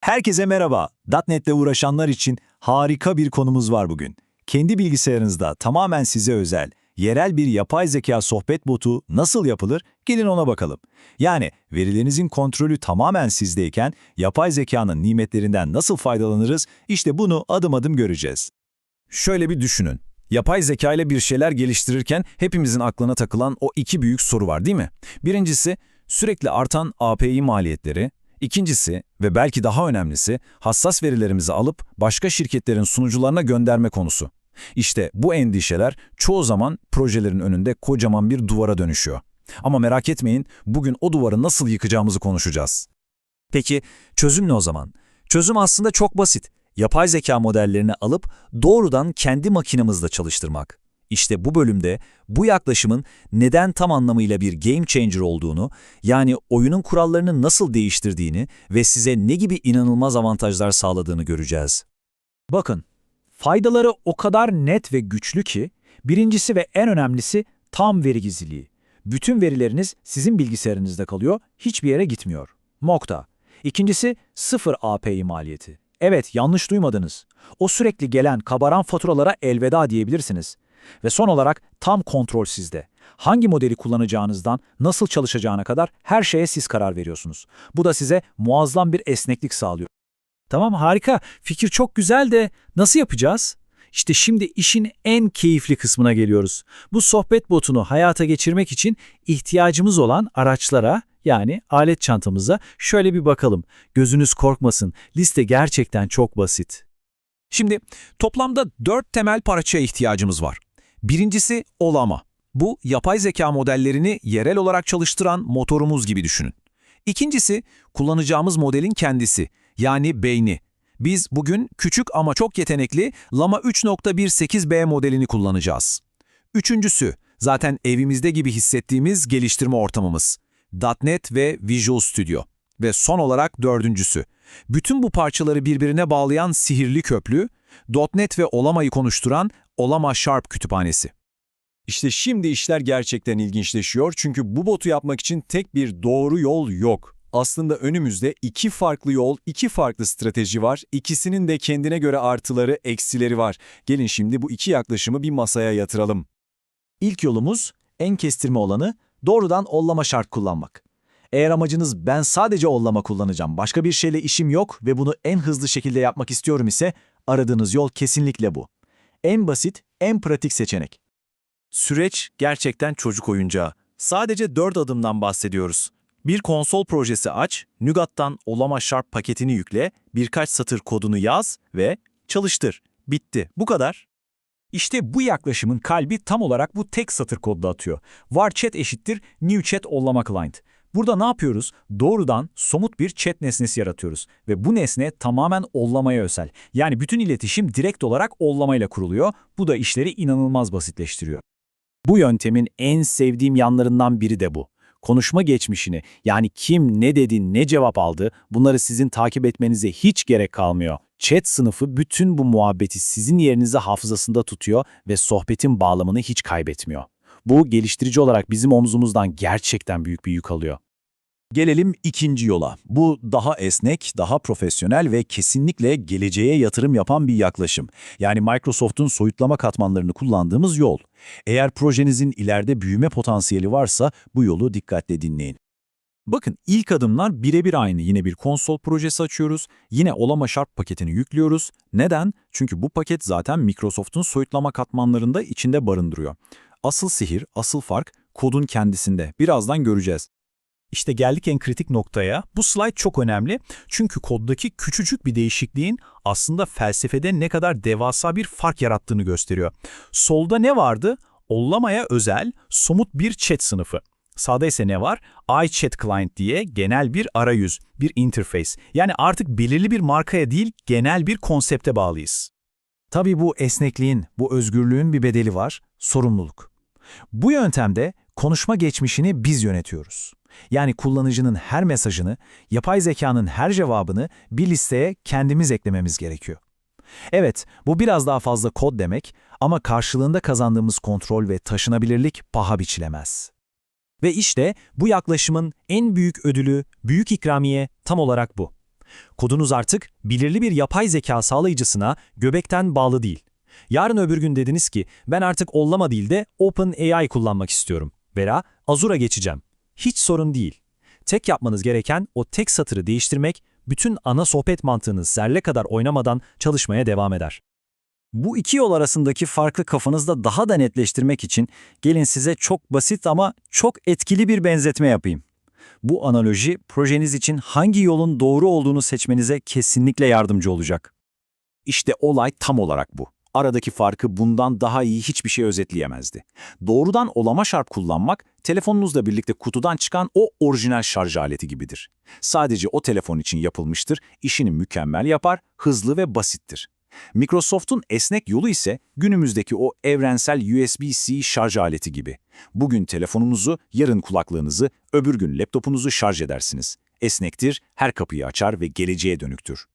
Herkese merhaba. .NET'le uğraşanlar için harika bir konumuz var bugün. Kendi bilgisayarınızda tamamen size özel, yerel bir yapay zeka sohbet botu nasıl yapılır? Gelin ona bakalım. Yani verilerinizin kontrolü tamamen sizdeyken yapay zekanın nimetlerinden nasıl faydalanırız? İşte bunu adım adım göreceğiz. Şöyle bir düşünün. Yapay zeka ile bir şeyler geliştirirken hepimizin aklına takılan o iki büyük soru var değil mi? Birincisi sürekli artan API maliyetleri, İkincisi ve belki daha önemlisi hassas verilerimizi alıp başka şirketlerin sunucularına gönderme konusu. İşte bu endişeler çoğu zaman projelerin önünde kocaman bir duvara dönüşüyor. Ama merak etmeyin, bugün o duvarı nasıl yıkacağımızı konuşacağız. Peki çözüm ne o zaman? Çözüm aslında çok basit. Yapay zeka modellerini alıp doğrudan kendi makinamızda çalıştırmak. İşte bu bölümde bu yaklaşımın neden tam anlamıyla bir game changer olduğunu, yani oyunun kurallarını nasıl değiştirdiğini ve size ne gibi inanılmaz avantajlar sağladığını göreceğiz. Bakın, faydaları o kadar net ve güçlü ki, birincisi ve en önemlisi tam veri gizliliği. Bütün verileriniz sizin bilgisayarınızda kalıyor, hiçbir yere gitmiyor. Nokta. İkincisi sıfır API maliyeti. Evet, yanlış duymadınız. O sürekli gelen kabaran faturalara elveda diyebilirsiniz. Ve son olarak tam kontrol sizde. Hangi modeli kullanacağınızdan nasıl çalışacağına kadar her şeye siz karar veriyorsunuz. Bu da size muazzam bir esneklik sağlıyor. Tamam harika, fikir çok güzel de nasıl yapacağız? İşte şimdi işin en keyifli kısmına geliyoruz. Bu sohbet botunu hayata geçirmek için ihtiyacımız olan araçlara yani alet çantamıza şöyle bir bakalım. Gözünüz korkmasın, liste gerçekten çok basit. Şimdi toplamda dört temel parçaya ihtiyacımız var. Birincisi olama. Bu yapay zeka modellerini yerel olarak çalıştıran motorumuz gibi düşünün. İkincisi kullanacağımız modelin kendisi yani beyni. Biz bugün küçük ama çok yetenekli Lama 3.18b modelini kullanacağız. Üçüncüsü zaten evimizde gibi hissettiğimiz geliştirme ortamımız. .NET ve Visual Studio. Ve son olarak dördüncüsü. Bütün bu parçaları birbirine bağlayan sihirli köprü, .NET ve Olama'yı konuşturan Olama Sharp kütüphanesi. İşte şimdi işler gerçekten ilginçleşiyor çünkü bu botu yapmak için tek bir doğru yol yok. Aslında önümüzde iki farklı yol, iki farklı strateji var. İkisinin de kendine göre artıları, eksileri var. Gelin şimdi bu iki yaklaşımı bir masaya yatıralım. İlk yolumuz, en kestirme olanı doğrudan ollama şart kullanmak. Eğer amacınız ben sadece ollama kullanacağım, başka bir şeyle işim yok ve bunu en hızlı şekilde yapmak istiyorum ise aradığınız yol kesinlikle bu. En basit, en pratik seçenek. Süreç gerçekten çocuk oyuncağı. Sadece 4 adımdan bahsediyoruz. Bir konsol projesi aç, NuGat'tan Olama Sharp paketini yükle, birkaç satır kodunu yaz ve çalıştır. Bitti. Bu kadar. İşte bu yaklaşımın kalbi tam olarak bu tek satır kodda atıyor. Var chat eşittir new chat ollama client. Burada ne yapıyoruz? Doğrudan somut bir chat nesnesi yaratıyoruz ve bu nesne tamamen ollamaya özel. Yani bütün iletişim direkt olarak ollamayla kuruluyor. Bu da işleri inanılmaz basitleştiriyor. Bu yöntemin en sevdiğim yanlarından biri de bu. Konuşma geçmişini yani kim ne dedi ne cevap aldı bunları sizin takip etmenize hiç gerek kalmıyor. Chat sınıfı bütün bu muhabbeti sizin yerinize hafızasında tutuyor ve sohbetin bağlamını hiç kaybetmiyor. Bu geliştirici olarak bizim omzumuzdan gerçekten büyük bir yük alıyor. Gelelim ikinci yola. Bu daha esnek, daha profesyonel ve kesinlikle geleceğe yatırım yapan bir yaklaşım. Yani Microsoft'un soyutlama katmanlarını kullandığımız yol. Eğer projenizin ileride büyüme potansiyeli varsa bu yolu dikkatle dinleyin. Bakın ilk adımlar birebir aynı. Yine bir konsol projesi açıyoruz. Yine Olama Sharp paketini yüklüyoruz. Neden? Çünkü bu paket zaten Microsoft'un soyutlama katmanlarında içinde barındırıyor. Asıl sihir, asıl fark kodun kendisinde. Birazdan göreceğiz. İşte geldik en kritik noktaya. Bu slide çok önemli çünkü koddaki küçücük bir değişikliğin aslında felsefede ne kadar devasa bir fark yarattığını gösteriyor. Solda ne vardı? Ollamaya özel, somut bir chat sınıfı. Sağda ise ne var? iChat Client diye genel bir arayüz, bir interface. Yani artık belirli bir markaya değil, genel bir konsepte bağlıyız. Tabii bu esnekliğin, bu özgürlüğün bir bedeli var, sorumluluk. Bu yöntemde konuşma geçmişini biz yönetiyoruz. Yani kullanıcının her mesajını, yapay zekanın her cevabını bir listeye kendimiz eklememiz gerekiyor. Evet, bu biraz daha fazla kod demek ama karşılığında kazandığımız kontrol ve taşınabilirlik paha biçilemez. Ve işte bu yaklaşımın en büyük ödülü, büyük ikramiye tam olarak bu. Kodunuz artık belirli bir yapay zeka sağlayıcısına göbekten bağlı değil. Yarın öbür gün dediniz ki ben artık Ollama değil de OpenAI kullanmak istiyorum veya Azure'a geçeceğim. Hiç sorun değil. Tek yapmanız gereken o tek satırı değiştirmek, bütün ana sohbet mantığınız zerre kadar oynamadan çalışmaya devam eder. Bu iki yol arasındaki farkı kafanızda daha da netleştirmek için gelin size çok basit ama çok etkili bir benzetme yapayım. Bu analoji projeniz için hangi yolun doğru olduğunu seçmenize kesinlikle yardımcı olacak. İşte olay tam olarak bu. Aradaki farkı bundan daha iyi hiçbir şey özetleyemezdi. Doğrudan olama şarp kullanmak, telefonunuzla birlikte kutudan çıkan o orijinal şarj aleti gibidir. Sadece o telefon için yapılmıştır, işini mükemmel yapar, hızlı ve basittir. Microsoft'un esnek yolu ise günümüzdeki o evrensel USB-C şarj aleti gibi. Bugün telefonunuzu, yarın kulaklığınızı, öbür gün laptopunuzu şarj edersiniz. Esnektir, her kapıyı açar ve geleceğe dönüktür.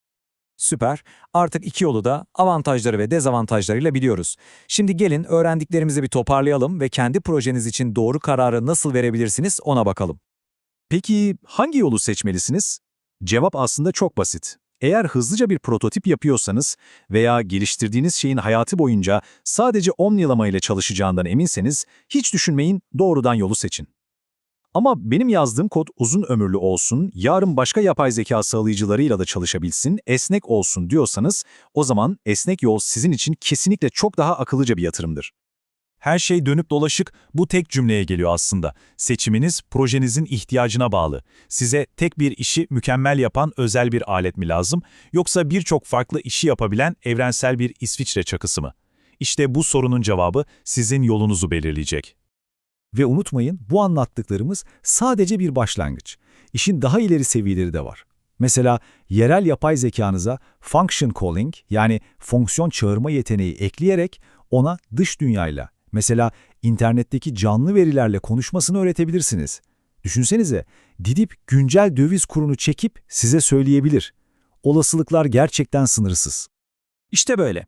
Süper. Artık iki yolu da avantajları ve dezavantajlarıyla biliyoruz. Şimdi gelin öğrendiklerimizi bir toparlayalım ve kendi projeniz için doğru kararı nasıl verebilirsiniz ona bakalım. Peki hangi yolu seçmelisiniz? Cevap aslında çok basit. Eğer hızlıca bir prototip yapıyorsanız veya geliştirdiğiniz şeyin hayatı boyunca sadece omnilama ile çalışacağından eminseniz hiç düşünmeyin doğrudan yolu seçin. Ama benim yazdığım kod uzun ömürlü olsun, yarın başka yapay zeka sağlayıcılarıyla da çalışabilsin, esnek olsun diyorsanız o zaman esnek yol sizin için kesinlikle çok daha akıllıca bir yatırımdır. Her şey dönüp dolaşık bu tek cümleye geliyor aslında. Seçiminiz projenizin ihtiyacına bağlı. Size tek bir işi mükemmel yapan özel bir alet mi lazım yoksa birçok farklı işi yapabilen evrensel bir İsviçre çakısı mı? İşte bu sorunun cevabı sizin yolunuzu belirleyecek. Ve unutmayın bu anlattıklarımız sadece bir başlangıç. İşin daha ileri seviyeleri de var. Mesela yerel yapay zekanıza function calling yani fonksiyon çağırma yeteneği ekleyerek ona dış dünyayla, mesela internetteki canlı verilerle konuşmasını öğretebilirsiniz. Düşünsenize, Didip güncel döviz kurunu çekip size söyleyebilir. Olasılıklar gerçekten sınırsız. İşte böyle.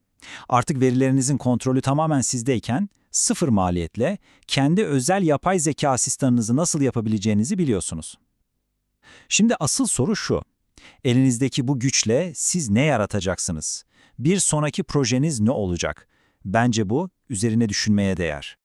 Artık verilerinizin kontrolü tamamen sizdeyken sıfır maliyetle kendi özel yapay zeka asistanınızı nasıl yapabileceğinizi biliyorsunuz. Şimdi asıl soru şu. Elinizdeki bu güçle siz ne yaratacaksınız? Bir sonraki projeniz ne olacak? Bence bu üzerine düşünmeye değer.